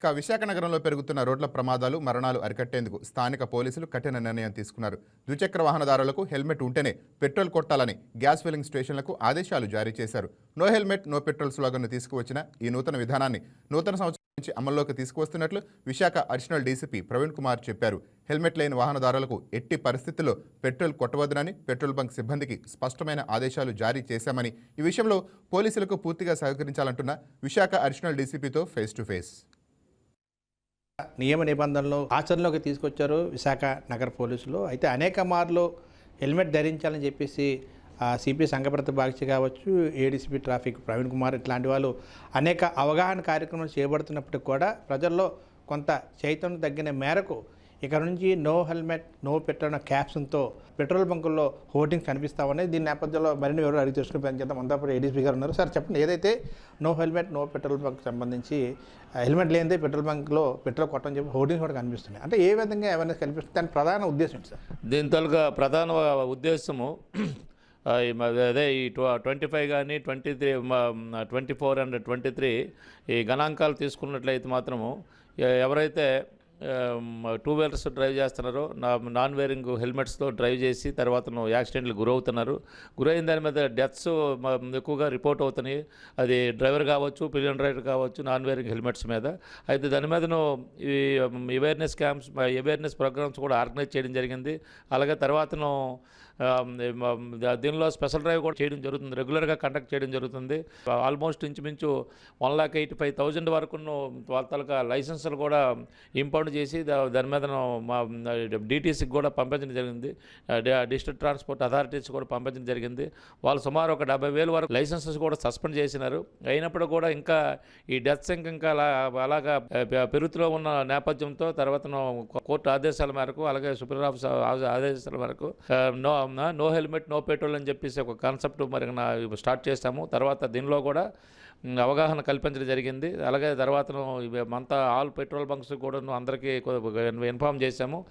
ఇక విశాఖ నగరంలో పెరుగుతున్న రోడ్ల ప్రమాదాలు మరణాలు అరికట్టేందుకు స్థానిక పోలీసులు కఠిన నిర్ణయం తీసుకున్నారు. ద్విచక్ర వాహనదారులకు హెల్మెట్ ఉంటేనే పెట్రోల్ కొట్టాలని గ్యాస్ ఫిల్లింగ్ స్టేషన్లకు ఆదేశాలు జారీ చేశారు. నో హెల్మెట్ నో పెట్రోల్ స్లోగన్ను తీసుకువచ్చిన ఈ నూతన విధానాన్ని నూతన సంవత్సరం నుంచి అమల్లోకి తీసుకువస్తున్నట్లు విశాఖ అడిషనల్ డీసీపీ ప్రవీణ్ కుమార్ చెప్పారు. హెల్మెట్ లేని వాహనదారులకు ఎట్టి పరిస్థితుల్లో పెట్రోల్ కొట్టవద్దని పెట్రోల్ బంక్ సిబ్బందికి స్పష్టమైన ఆదేశాలు జారీ చేశామని ఈ విషయంలో పోలీసులకు పూర్తిగా సహకరించాలంటున్న విశాఖ అడిషనల్ డీసీపీతో ఫేస్ టు ఫేస్. నియమ నిబంధనలు ఆచరణలోకి తీసుకొచ్చారు విశాఖ నగర పోలీసులు. అయితే అనేక మార్లు హెల్మెట్ ధరించాలని చెప్పేసి సిపి సంగప్రత బాగ్చి కావచ్చు ఏడీసీపీ ట్రాఫిక్ ప్రవీణ్ కుమార్ ఇట్లాంటి వాళ్ళు అనేక అవగాహన కార్యక్రమాలు చేపడుతున్నప్పటికి కూడా ప్రజల్లో కొంత చైతన్యం తగ్గిన మేరకు ఇక నుంచి నో హెల్మెట్ నో పెట్రోల్ క్యాప్షన్తో పెట్రోల్ బంకుల్లో హోర్డింగ్స్ కనిపిస్తామని దీని నేపథ్యంలో మరిన్ని వివరాలు అడిగి తెలుసుకుని ప్రయత్నం అంతా ఏడీసీ గారు ఉన్నారు. సార్ చెప్పండి. ఏదైతే no helmet no petrol bunk సంబంధించి హెల్మెట్ లేనిదే పెట్రోల్ బంక్లో పెట్రోల్ కొట్టని చెప్పి హోర్డింగ్స్ కూడా కనిపిస్తున్నాయి. అంటే ఏ విధంగా అవేర్నెస్ కనిపిస్తుంది దాని ప్రధాన ఉద్దేశం ఏంటి సార్? దీని తాలూకా ప్రధాన ఉద్దేశము ఈ అదే ఈ ట్వంటీ ఫైవ్ కానీ twenty three twenty four and twenty three ఈ గణాంకాలు తీసుకున్నట్లయితే మాత్రము ఎవరైతే టూ వీలర్స్ డ్రైవ్ చేస్తున్నారు. నా నాన్ వేరింగ్ హెల్మెట్స్తో డ్రైవ్ చేసి తర్వాత యాక్సిడెంట్లు గురవుతున్నారు. గురైన దాని మీద డెత్స్ ఎక్కువగా రిపోర్ట్ అవుతున్నాయి. అది డ్రైవర్ కావచ్చు పిలియన్ డ్రైవర్ కావచ్చు నాన్ వేరింగ్ హెల్మెట్స్ మీద. అయితే దాని మీదను ఈ అవేర్నెస్ క్యాంప్స్ అవేర్నెస్ ప్రోగ్రామ్స్ కూడా ఆర్గనైజ్ చేయడం జరిగింది. అలాగే తర్వాతను దీనిలో స్పెషల్ డ్రైవ్ కూడా చేయడం జరుగుతుంది. రెగ్యులర్గా కండక్ట్ చేయడం జరుగుతుంది. ఆల్మోస్ట్ ఇంచుమించు one lakh eighty five thousand వరకు వాళ్ళ తాలూకా లైసెన్సులు కూడా ఇంపౌండ్ చేసి దాని మీద మా డీటీసీకి కూడా పంపించడం జరిగింది. డిస్ట్రిక్ట్ ట్రాన్స్పోర్ట్ అథారిటీస్ కూడా పంపించడం జరిగింది. వాళ్ళు సుమారు ఒక డెబ్బై వేల వరకు లైసెన్సెస్ కూడా సస్పెండ్ చేసినారు. అయినప్పుడు కూడా ఇంకా ఈ డెత్స్ ఇంకా ఇంకా అలా అలాగా పెరుగుతులో ఉన్న నేపథ్యంతో తర్వాత కోర్టు ఆదేశాల మేరకు అలాగే సుప్రీం ఆఫీస్ ఆదేశాల మేరకు no no helmet no petrol అని చెప్పేసి ఒక కాన్సెప్ట్ మరి నా స్టార్ట్ చేస్తాము తర్వాత దీనిలో కూడా అవగాహన కల్పించడం జరిగింది. అలాగే తర్వాత అంతా ఆల్ పెట్రోల్ బంక్స్ కూడా అందరికీ వాళ్ళకి ఇన్ఫామ్ చేశాము.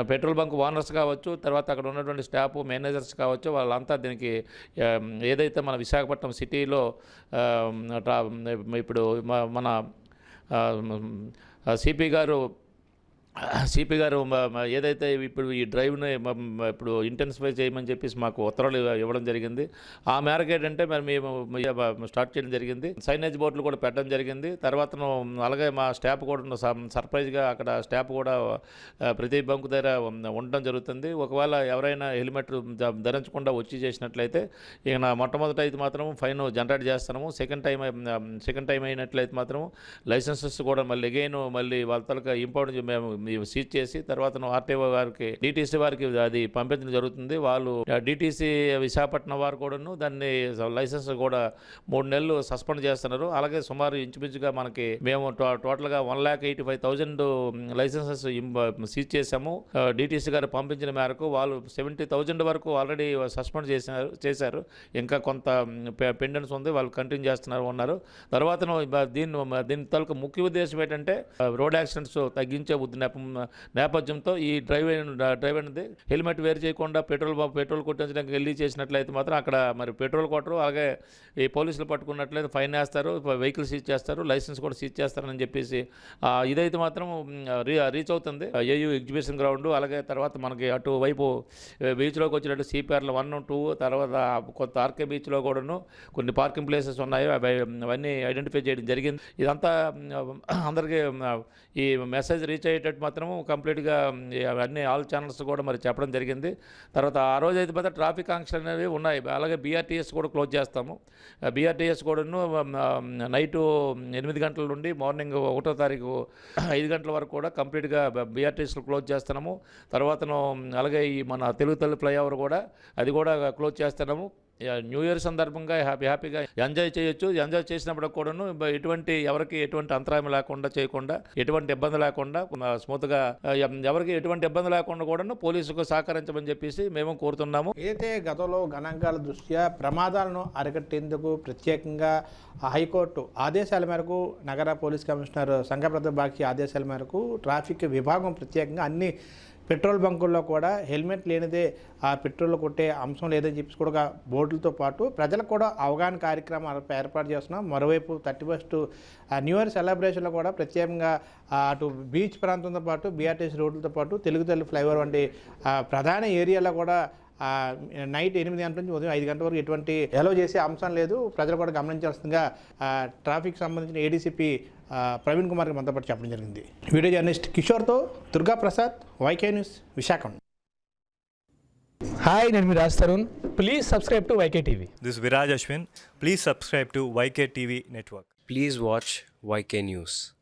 పెట్రోల్ బంక్ ఓనర్స్ కావచ్చు తర్వాత అక్కడ ఉన్నటువంటి స్టాఫ్ మేనేజర్స్ కావచ్చు వాళ్ళంతా దీనికి ఏదైతే మన విశాఖపట్నం సిటీలో ట్రా- ఇప్పుడు మన సిపి గారు సిపి గారు ఏదైతే ఇప్పుడు ఈ డ్రైవ్ని ఇప్పుడు ఇంటెన్సిఫై చేయమని చెప్పేసి మాకు ఉత్తర్వులు ఇవ్వడం జరిగింది. ఆ మేరకు ఏంటంటే మరి మేము స్టార్ట్ చేయడం జరిగింది. సైనేజ్ బోర్డులు కూడా పెట్టడం జరిగింది. తర్వాత అలాగే మా స్టాఫ్ కూడా సర్ప్రైజ్గా అక్కడ స్టాఫ్ కూడా ప్రతి బంకు దగ్గర ఉండడం జరుగుతుంది. ఒకవేళ ఎవరైనా హెల్మెట్ ధరించకుండా వచ్చి చేసినట్లయితే ఇక నా మొట్టమొదట అయితే మాత్రం ఫైన్ జనరేట్ చేస్తున్నాము సెకండ్ టైం సెకండ్ టైం అయినట్లయితే మాత్రం లైసెన్సెస్ కూడా మళ్ళీ అగైన్ మళ్ళీ వాళ్ళ తలక ఇంపార్టెంట్ మేము సీజ్ చేసి తర్వాత ఆర్టీఓ గారికి డిటీసీ వారికి అది పంపించడం జరుగుతుంది. వాళ్ళు డిటీసీ విశాఖపట్నం వారు కూడాను దాన్ని లైసెన్స్ కూడా మూడు నెలలు సస్పెండ్ చేస్తున్నారు. అలాగే సుమారు ఇంచుమించుగా మనకి మేము టో- టోటల్గా one lakh eighty five thousand licences seize చేశాము. డిటీసీ గారు పంపించిన మేరకు వాళ్ళు సెవెంటీ థౌజండ్ వరకు ఆల్రెడీ సస్పెండ్ చేసినారు చేశారు. ఇంకా కొంత పెండెన్స్ ఉంది. వాళ్ళు కంటిన్యూ చేస్తున్నారు ఉన్నారు. తర్వాత దీన్ని దీని తాలూకు ముఖ్య ఉద్దేశం ఏంటంటే రోడ్ యాక్సిడెంట్స్ తగ్గించే ఉద్ద- నేపథ్యంతో ఈ డ్రైవ్ డ్రైవ్ అనేది హెల్మెట్ వేరు చేయకుండా పెట్రోల్ పెట్రోల్ కొట్టించడానికి వెళ్ళి చేసినట్లయితే మాత్రం అక్కడ మరి పెట్రోల్ కొట్టరు. అలాగే ఈ పోలీసులు పట్టుకున్నట్లయితే ఫైన్ వేస్తారు వెహికల్ సీజ్ చేస్తారు లైసెన్స్ కూడా సీజ్ చేస్తారని చెప్పేసి ఇదైతే మాత్రం రీ రీచ్ అవుతుంది. ఏయూ ఎగ్జిబిషన్ గ్రౌండ్ అలాగే తర్వాత మనకి అటు వైపు బీచ్లోకి వచ్చినట్టు సిపిఆర్లు వన్ టూ తర్వాత కొత్త ఆర్కే బీచ్లో కూడాను కొన్ని పార్కింగ్ ప్లేసెస్ ఉన్నాయి. అవి అవన్నీ ఐడెంటిఫై చేయడం జరిగింది. ఇదంతా అందరికీ ఈ మెసేజ్ రీచ్ అయ్యేటట్టు మాత్రం కంప్లీట్గా అన్ని ఆల్ ఛానల్స్ కూడా మరి చెప్పడం జరిగింది. తర్వాత ఆ రోజు అయితే మాత్రం ట్రాఫిక్ ఆంక్షలు అనేవి ఉన్నాయి. అలాగే బీఆర్టీఎస్ కూడా క్లోజ్ చేస్తాము. బీఆర్టీఎస్ కూడాను నైటు ఎనిమిది గంటల నుండి మార్నింగ్ ఒకటో తారీఖు ఐదు గంటల వరకు కూడా కంప్లీట్గా బీఆర్టీఎస్లు క్లోజ్ చేస్తున్నాము. తర్వాతను అలాగే ఈ మన తెలుగు తల్లి ఫ్లైఓవర్ కూడా అది కూడా క్లోజ్ చేస్తున్నాము. న్యూ ఇయర్ సందర్భంగా హ్యాపీ హ్యాపీగా ఎంజాయ్ చేయొచ్చు. ఎంజాయ్ చేసినప్పుడు కూడాను ఎటువంటి ఎవరికి ఎటువంటి అంతరాయం లేకుండా చేయకుండా ఎటువంటి ఇబ్బంది లేకుండా స్మూత్గా ఎవరికి ఎటువంటి ఇబ్బంది లేకుండా కూడాను పోలీసుకు సహకరించమని చెప్పేసి మేము కోరుతున్నాము. ఏదైతే గతంలో గణాంకాల దృష్ట్యా ప్రమాదాలను అరికట్టేందుకు ప్రత్యేకంగా హైకోర్టు ఆదేశాల మేరకు నగర పోలీస్ కమిషనర్ సంఘప్రత బాకి ఆదేశాల మేరకు ట్రాఫిక్ విభాగం ప్రత్యేకంగా అన్ని పెట్రోల్ బంకుల్లో కూడా హెల్మెట్ లేనిదే ఆ పెట్రోల్ కొట్టే అంశం లేదని చెప్పేసి కూడా బోర్డులతో పాటు ప్రజలకు కూడా అవగాహన కార్యక్రమాలు ఏర్పాటు చేస్తున్నాం. మరోవైపు థర్టీ ఫస్ట్ న్యూ ఇయర్ సెలబ్రేషన్లో కూడా ప్రత్యేకంగా అటు బీచ్ ప్రాంతంతో పాటు బీఆర్టీసీ రోడ్లతో పాటు తెలుగు తల్లి ఫ్లైఓవర్ వంటి ప్రధాన ఏరియాలో కూడా నైట్ ఎనిమిది గంటల నుంచి ఉదయం ఐదు గంటల వరకు ఎటువంటి ఎలో చేసే అంశం లేదు ప్రజలు కూడా గమనించాల్సిందిగా ట్రాఫిక్ సంబంధించిన ఏడీసీపీ ప్రవీణ్ కుమార్ మనతో పాటు చెప్పడం జరిగింది video journalist కిషోర్తో Durga Prasad YK news Visakham hi నేను మీ Raj Tarun please subscribe to YK TV is Viraj Ashwin. Please subscribe to YK TV Network. Please watch YK News.